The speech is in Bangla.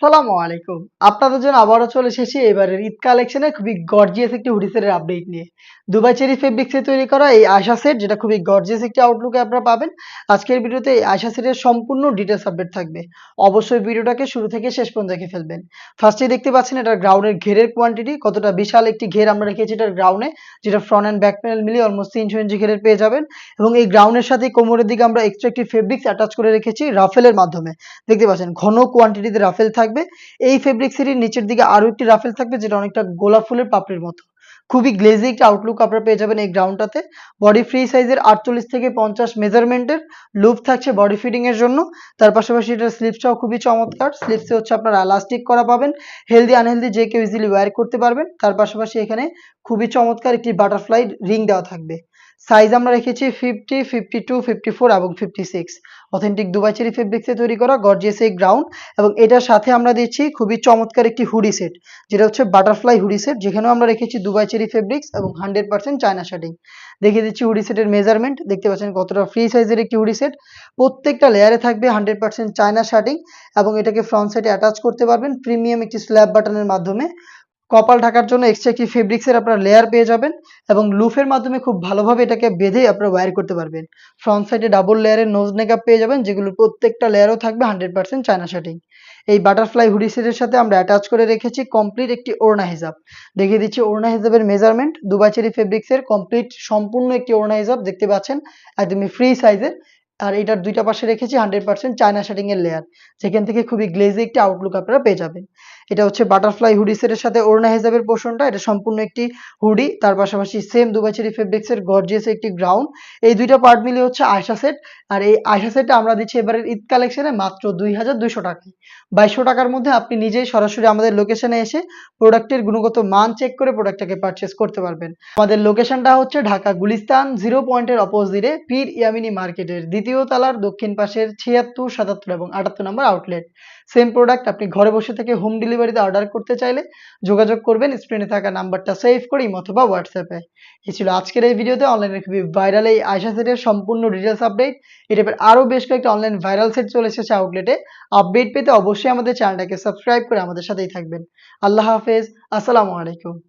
আসসালামু আলাইকুম। আপনাদের জন্য আবারও চলে এসেছি এবারের ঈদ কালেকশনে খুবই গর্জিয়াস একটি হুডি সেটের আপডেট নিয়ে। দুবাই চেরি ফেব্রিক্সে তৈরি করা এই আয়সা সেট যেটা খুবই গর্জিয়াস একটি আউটলুকে আপনারা পাবেন। আজকের ভিডিওতে এই আয়সা সেটের সম্পূর্ণ ডিটেলস আপডেট থাকবে। অবশ্যই ভিডিওটাকে শুরু থেকে শেষ পর্যন্ত দেখে ফেলবেন। ফার্স্টে দেখতে পাচ্ছেন এটার গ্রাউন্ডের ঘেরের কোয়ান্টিটি কতটা বিশাল একটি ঘের আমরা রেখেছি এটার গ্রাউন্ডে যেটা ফ্রন্ট অ্যান্ড ব্যাক প্যানেল মিলিয়ে অলমোস্ট তিনশো ইঞ্চি ঘেরের পেয়ে যাবেন। এবং এই গ্রাউন্ডের সাথে কোমরের দিকে আমরা এক্সট্রা একটি ফেব্রিক্স অ্যাটাচ করে রেখেছি রাফেলের মাধ্যমে। দেখতে পাচ্ছেন, ঘন কোয়ান্টিটিতে রাফেল থাকবে। এই ফেব্রিক সিটির নিচের দিকে আরও একটি রাফেল থাকবে, যেটা অনেকটা গোলাপ ফুলের পাপড়ির মতো। খুবই গ্লেজি একটা আউটলুক আপনারা পেয়ে যাবেন এই গ্রাউন্ডটাতে বডি ফ্রি সাইজের আটচল্লিশ থেকে পঞ্চাশ মেজারমেন্টের লুপ থাকছে বডি ফিটিং এর জন্য। তার পাশাপাশি এটার স্লিপসটাও খুবই চমৎকার। স্লিপসে হচ্ছে আপনারা এলাস্টিক করা পাবেন। হেলদি আনহেলদি যে কেউ ইজিলি ওয়্যার করতে পারবেন। তার পাশাপাশি এখানে খুবই চমৎকার একটি বাটারফ্লাই রিং দেওয়া থাকবে। সাইজ আমরা রেখেছি fifty fifty two fifty four এবং fifty six authentic Dubai cherry ফেব্রিক্সে তৈরি করা গর্জিয়াস এই গ্রাউন্ড এবং এটার সাথে আমরা দিচ্ছি খুবই চমৎকার একটি হুডি সেট যেটা হচ্ছে বাটারফ্লাই হুডি সেট যেখানেও আমরা রেখেছি দুবাই চেরি ফেব্রিক্স এবং হান্ড্রেড পার্সেন্ট চায়না শার্টিং দেখিয়ে দিচ্ছি হুডি সেটের মেজারমেন্ট দেখতে পাচ্ছেন কতটা ফ্রি সাইজের একটি হুডি সেট প্রত্যেকটা লেয়ারে থাকবে হান্ড্রেড পার্সেন্ট চায়না শার্টিং এবং এটাকে ফ্রন্ট সাইডে অ্যাটাচ করতে পারবেন প্রিমিয়াম একটি স্ল্যাব বাটনের মাধ্যমে। কপাল ঢাকার জন্য এক্সট্রা একটি ফেব্রিক্সের আপনারা লেয়ার পেয়ে যাবেন এবং লুফের মাধ্যমে খুব ভালোভাবে এটাকে বেঁধে আপনারা ওয়্যার করতে পারবেন। ফ্রন্ট সাইডে ডাবল লেয়ারের নোজ নেকআপ পেয়ে যাবেন যেগুলো প্রত্যেকটা লেয়ারও থাকবে হান্ড্রেড পার্সেন্ট চায়না শার্টিং এই বাটারফ্লাই হুডি সেটের সাথে আমরা অ্যাটাচ করে রেখেছি কমপ্লিট একটি ওড়না হিসাব দেখিয়ে দিচ্ছি ওড়না হিসাবের মেজারমেন্ট দুবাই চেরি ফেব্রিক্সের কমপ্লিট সম্পূর্ণ একটি ওড়না হিসাব দেখতে পাচ্ছেন, একদমই ফ্রি সাইজের আর এটার দুইটা পাশে রেখেছি হান্ড্রেড পার্সেন্ট চায়না শার্টিং এর লেয়ার যেখান থেকে খুবই গ্লেজি একটি আউটলুক আপনারা পেয়ে যাবেন। এটা হচ্ছে বাটারফ্লাই হুডি সেটের সাথে ওড়না হিসাবের পোর্শনটা এটা সম্পূর্ণ একটি হুডি তার পাশাপাশি সেম দুবাইচেরি ফেব্রিক্স এর গর্জিয়াস একটি গ্রাউন্ড এই দুইটা পার্ট মিলে হচ্ছে আয়সা সেট আর এই আয়সা সেটটা আমরা দিচ্ছি এবারের ঈদ কালেকশনে মাত্র দুই হাজার দুইশো টাকায়। বাইশশো টাকার মধ্যে আপনি নিজেই সরাসরি আমাদের লোকেশনে এসে প্রোডাক্টের গুণগত মান চেক করে প্রোডাক্টটাকে পারচেস করতে পারবেন। আমাদের লোকেশনটা হচ্ছে ঢাকা গুলিস্তান জিরো পয়েন্টের অপোজিটে পীর ইয়ামিনী মার্কেটের দ্বিতীয় তালার দক্ষিণ পাশের ছিয়াত্তর, সাতাত্তর এবং আটাত্তর নম্বর আউটলেট সেম প্রোডাক্ট আপনি ঘরে বসে থেকে হোম ডেলিভারিতে অর্ডার করতে চাইলে যোগাযোগ করবেন স্ক্রিনে থাকা নাম্বারটা সেভ করে অথবা হোয়াটসঅ্যাপে এই ছিল আজকের এই ভিডিওতে অনলাইনে খুবই ভাইরাল এই আয়সা সেটের সম্পূর্ণ ডিটেলস আপডেট এ টাইপের আরও বেশ কয়েকটা অনলাইন ভাইরাল সেট চলে এসেছে আউটলেটে আপডেট পেতে অবশ্যই আমাদের চ্যানেলটাকে সাবস্ক্রাইব করে আমাদের সাথেই থাকবেন। আল্লাহ হাফেজ, আসসালামু আলাইকুম।